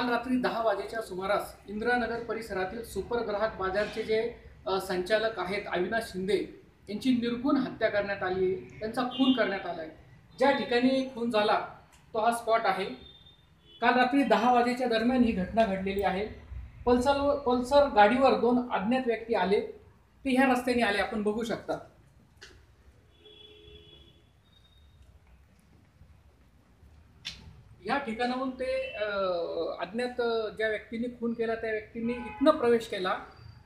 काल रात्री दहा वाजेच्या सुमारास इंदिरानगर परिसरातील सुपर ग्राहक बाजारचे जे संचालक आहेत अविनाश शिंदे यांची निर्गुण हत्या करण्यात आली आहे. त्यांचा खून करण्यात आला आहे. ज्या ठिकाणी खून झाला तो हा स्पॉट आहे. काल रात्री दहा वाजेच्या दरम्यान ही घटना घडलेली आहे. पल्सर पल्सर गाडीवर दोन अज्ञात व्यक्ती आले. ते ह्या रस्त्याने आले. आपण बघू शकता. या ठिकाणाहून ते अज्ञात ज्या व्यक्तींनी खून केला त्या व्यक्तींनी इथनं प्रवेश केला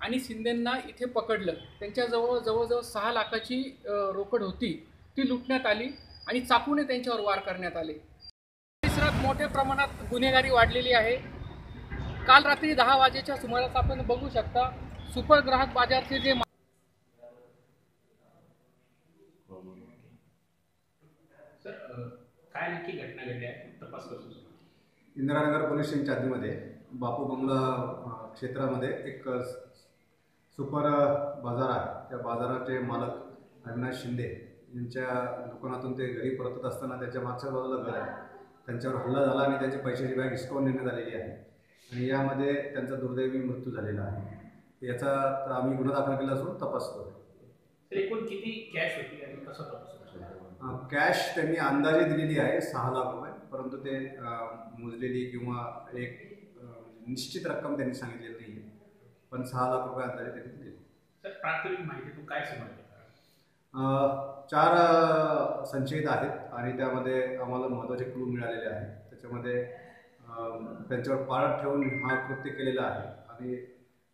आणि शिंदेंना इथे पकडलं. त्यांच्याजवळ जवळजवळ सहा लाखाची रोकड होती. ती लुटण्यात आली आणि चाकूने त्यांच्यावर वार करण्यात आले. परिसरात मोठ्या प्रमाणात गुन्हेगारी वाढलेली आहे. काल रात्री दहा वाजेच्या सुमारास आपण बघू शकता सुपर ग्राहक बाजारचे जे मा- सर अ, काय नक्की घटना घडली आहे तपास आहे? इंदिरानगर पोलीस स्टेशनच्या हद्दीमध्ये बापू बंगला क्षेत्रामध्ये एक सुपर बाजार आहे. त्या बाजाराचे मालक अविनाश शिंदे यांच्या दुकानातून ते घरी परतत असताना त्याच्या मागच्या बाजूला घर आहे. त्यांच्यावर हल्ला झाला आणि त्यांची पैशाची बॅग हिसकावून नेण्यात आलेली आहे. आणि यामध्ये त्यांचा दुर्दैवी मृत्यू झालेला आहे. याचा आम्ही गुन्हा दाखल केला असून तपास करतो तर एकूण किती कॅश होती आणि कसं तपास सुरू आहे? अ, कॅश त्यांनी अंदाजे दिलेली आहे सहा लाख रुपये परंतु ते मोजलेली किंवा एक निश्चित रक्कम त्यांनी सांगितलेली नाही आहे पण सहा लाख रुपये अंदाजे त्यांनी दिले सर प्राथमिक माहितीतून काय समजलं? अ, चार संशयित आहेत आणि त्यामध्ये आम्हाला महत्त्वाचे क्लू मिळालेले आहेत. त्याच्यामध्ये त्यांच्यावर पाळत ठेवून हा कृत्य केलेला आहे. आणि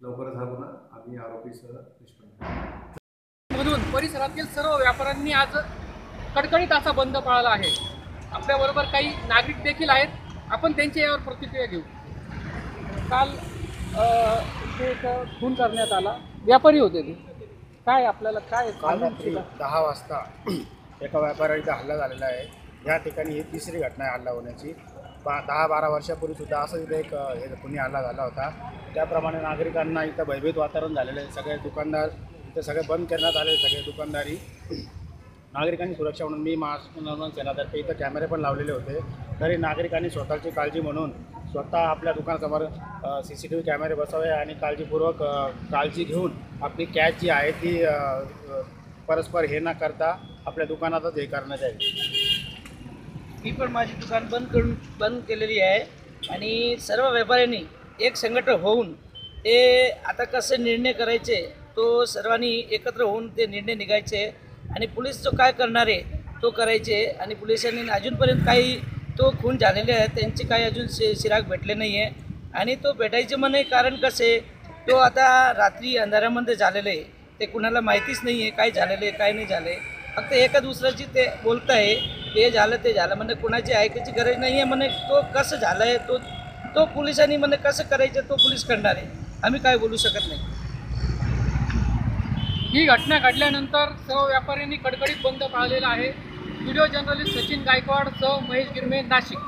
लवकरच हा गुन्हा आम्ही आरोपीसह निष्पन्न परिसरातील सर्व व्यापाऱ्यांनी आज कडकडीत असा बंद पाळला आहे. आपल्याबरोबर काही नागरिक देखील आहेत. आपण त्यांच्या यावर प्रतिक्रिया घेऊ. काल इथे एक खून करण्यात आला. व्यापारी होते ते. काय आपल्याला काय काल रात्री दहा वाजता एका व्यापाऱ्याचा हल्ला झालेला आहे. या ठिकाणी ही तिसरी घटना आहे हल्ला होण्याची. बा दहा बारा वर्षापूर्वी सुद्धा असं इथे एक हे कुणी हल्ला झाला होता. त्याप्रमाणे नागरिकांना इथं भयभीत वातावरण झालेलं आहे. सगळे दुकानदार इथं सगळे बंद करण्यात आले. सगळे दुकानदारी नागरिकांची सुरक्षा म्हणून मी महाराष्ट्र नवनवन सेनातर्फे इथं कॅमेरे पण लावलेले होते. तरी नागरिकांनी स्वतःची काळजी म्हणून स्वतः आपल्या दुकानासमोर सी सी टी व्ही कॅमेरे बसावे आणि काळजीपूर्वक काळजी घेऊन आपली कॅश जी आहे ती परस्पर हे न करता आपल्या दुकानातच हे करण्यात यावी. मी पण माझी दुकान बंद करून बंद केलेली आहे आणि सर्व व्यापाऱ्यांनी एक संघटन होऊन ते आता कसे निर्णय करायचे तो सर्वांनी एकत्र होऊन ते निर्णय निघायचे. आणि पोलीस जो काय करणार आहे तो करायचे आणि पोलिसांनी अजूनपर्यंत काही तो खून झालेले आहे त्यांचे काही अजून शि शिराग भेटले नाही आहे आणि तो भेटायचे म्हणे कारण कसे तो आता रात्री अंधारामध्ये झालेलं आहे. ते कुणाला माहितीच नाही आहे काय झालेलं आहे काय नाही झालं आहे. फक्त एका दुसऱ्याची ते बोलत आहे ते झालं ते झालं. म्हणजे कुणाची ऐकायची गरज नाही आहे म्हणे तो कसं झालं आहे तो तो पोलिसांनी म्हणे कसं करायचं तो पोलीस करणार आहे. आम्ही काय बोलू शकत नाही. ही घटना घडल्यानंतर सर्व व्यापाऱ्यांनी कडकडीत बंद पाळलेला आहे. व्हिडिओ जर्नलिस्ट सचिन गायकवाड सह महेश गिरमे नाशिक.